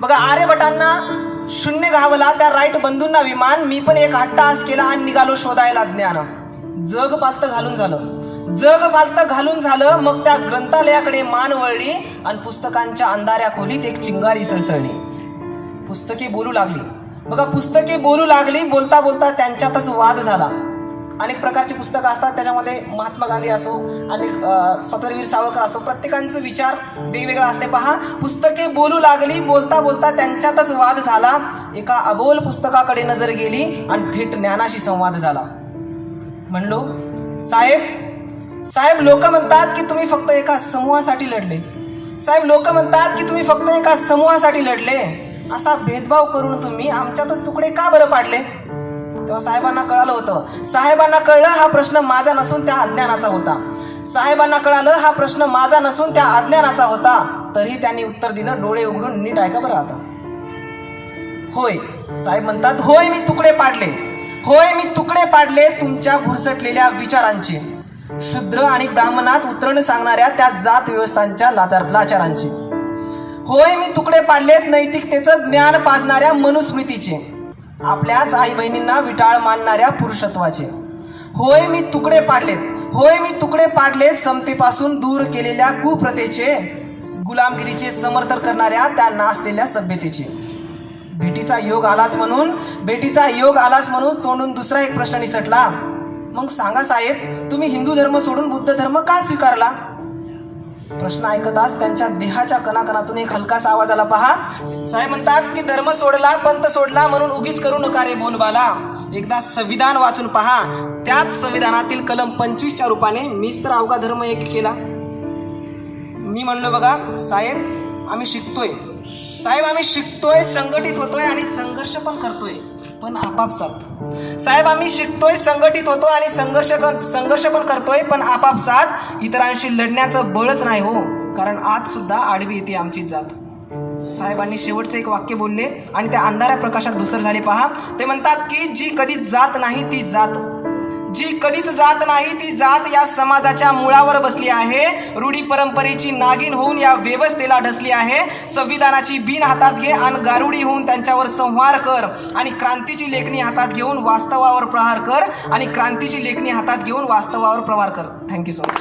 बघा आर्यभटांना शून्य घावला त्या राईट बंधूंना विमान. मी पण एक हट्टास केला आणि निघालो शोधायला ज्ञान. जग पालत घालून झालं. जग पालत घालून झालं मग त्या ग्रंथालयाकडे मान वळली आणि पुस्तकांच्या अंधाऱ्या खोलीत एक चिंगारी सळसळली. पुस्तके बोलू लागली. बघा पुस्तके बोलू लागली बोलता बोलता त्यांच्यातच वाद झाला. अनेक प्रकारची पुस्तकं असतात. त्याच्यामध्ये महात्मा गांधी असो अनेक स्वतंत्रवीर सावरकर असो प्रत्येकांचं विचार वेगवेगळा असते. पहा पुस्तके बोलू लागली बोलता बोलता त्यांच्यातच वाद झाला. एका अबोल पुस्तकाकडे नजर गेली आणि थेट ज्ञानाशी संवाद झाला. म्हणलो साहेब साहेब लोक म्हणतात की तुम्ही फक्त एका समूहासाठी लढले. साहेब लोक म्हणतात की तुम्ही फक्त एका समूहासाठी लढले. असा भेदभाव करून तुम्ही आमच्यातच तुकडे का बरं पाडले? तेव्हा साहेबांना कळालं होतं. साहेबांना कळलं हा प्रश्न माझा नसून त्या अज्ञानाचा होता. साहेबांना कळालं हा प्रश्न माझा नसून त्या अज्ञानाचा होता. तरी त्यांनी उत्तर दिलं डोळे उघडून नीट ऐका बरं आता. होय साहेब म्हणतात होय मी तुकडे पाडले. होय मी तुकडे पाडले तुमच्या भुरसटलेल्या विचारांचे. शूद्र आणि ब्राह्मणात उतरण सांगणाऱ्या त्या जात व्यवस्थांच्या लाचार लाचारांचे. होय मी तुकडे पाडलेत नैतिकतेचं ज्ञान पाजणाऱ्या मनुस्मृतीचे. आपल्याच आई बहिणींना विटाळ मानणाऱ्या पुरुषत्वाचे. होय मी तुकडे पाडलेत. होय मी तुकडे पाडलेत समतेपासून दूर केलेल्या कुप्रथेचे गुलामगिरीचे समर्थन करणाऱ्या त्या नाचलेल्या सभ्यतेचे. भेटीचा योग आलाच म्हणून भेटीचा योग आलाच म्हणून तोंडून दुसरा एक प्रश्न निसटला. मग सांगा साहेब तुम्ही हिंदू धर्म सोडून बुद्ध धर्म का स्वीकारला? प्रश्न ऐकताच त्यांच्या देहाच्या कणाकणातून एक हलकासा आवाज आला पहा साहेब म्हणतात की धर्म सोडला पंत सोडला म्हणून उगीच करू नका रे बोलबाला. एकदा संविधान वाचून पहा त्याच संविधानातील कलम पंचवीसच्या रूपाने मीच तर अवघा धर्म एक केला. मी म्हणलो बघा साहेब आम्ही शिकतोय. साहेब आम्ही शिकतोय संघटित होतोय आणि संघर्ष पण करतोय. पण आपापसात. साहेब आम्ही शिकतोय संघटित होतोय आणि संघर्ष कर- संघर्ष पण करतोय पण आपापसात इतरांशी लढण्याचं बळच नाही हो. कारण आज सुद्धा आडवी येते आमची जात. साहेबांनी शेवटचे एक वाक्य बोलले आणि त्या अंधाऱ्या प्रकाशात दुसर झाले. पहा ते म्हणतात की जी कधी जात नाही ती जात. जी कधीच जात नाही ती जात या समाजाच्या मुळावर बसली आहे. रूढी परंपरेची नागिन होऊन या व्यवस्थेला ढसली आहे. संविधानाची बीन हातात घे आणि गारुडी होऊन त्यांच्यावर संहार कर आणि क्रांतीची लेखणी हातात घेऊन वास्तवावर प्रहार कर आणि क्रांतीची लेखणी हातात घेऊन वास्तवावर प्रहार कर. Thank you so much